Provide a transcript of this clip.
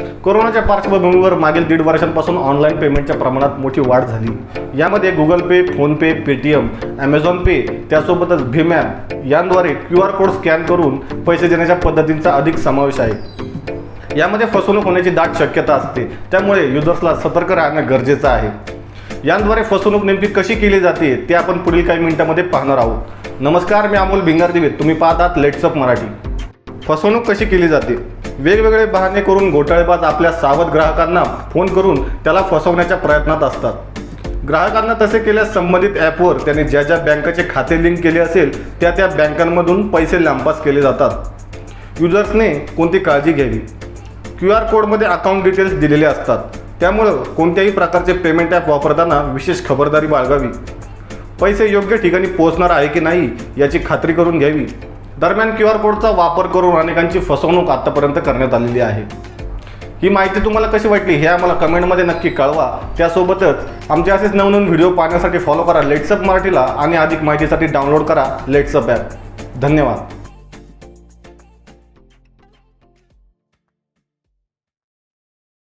कोरोनाच्या पार्श्वभूमीवर मागील दीड वर्षांपासून ऑनलाईन पेमेंटच्या प्रमाणात मोठी वाढ झाली. यामध्ये Google pay PhonePe Paytm Amazon pay त्यासोबतच भीम ॲप यांद्वारे क्यू आर कोड स्कॅन करून पैसे देण्याच्या पद्धतींचा अधिक समावेश आहे. यामध्ये फसवणूक होण्याची दाट शक्यता असते. त्यामुळे युजर्सला सतर्क राहणं गरजेचं आहे. यांद्वारे फसवणूक नेमकी कशी केली जाते ते आपण पुढील काही मिनिटांमध्ये पाहणार आहोत. नमस्कार मी अमोल भिंगारदिवे. तुम्ही पाहतात लेट्सअप मराठी. फसवणूक कशी केली जाते? वेगवेगळे बहाणे करून घोटाळेबाज आपल्या सावध ग्राहकांना फोन करून त्याला फसवण्याच्या प्रयत्नात असतात. ग्राहकांना तसे केल्यास संबंधित ॲपवर त्याने ज्या ज्या बँकेचे खाते लिंक केले असेल त्या त्या बँकांमधून पैसे लांबास केले जातात. युजर्सने कोणती काळजी घ्यावी? क्यू आर कोडमध्ये अकाउंट डिटेल्स दिलेले असतात. त्यामुळं कोणत्याही प्रकारचे पेमेंट ॲप वापरताना विशेष खबरदारी बाळगावी. पैसे योग्य ठिकाणी पोहोचणार आहे की नाही याची खात्री करून घ्यावी. दरम्यान क्यू आर कोडचा वापर करून अनेकांची फसवणूक आतापर्यंत करण्यात आलेली आहे. ही माहिती तुम्हाला कशी वाटली हे आम्हाला कमेंटमध्ये नक्की कळवा. त्यासोबतच आमचे असेच नवनवीन व्हिडिओ पाहण्यासाठी फॉलो करा. लेट्सअप मराठीला आणि अधिक माहितीसाठी डाउनलोड करा लेट्सअप ॲप धन्यवाद.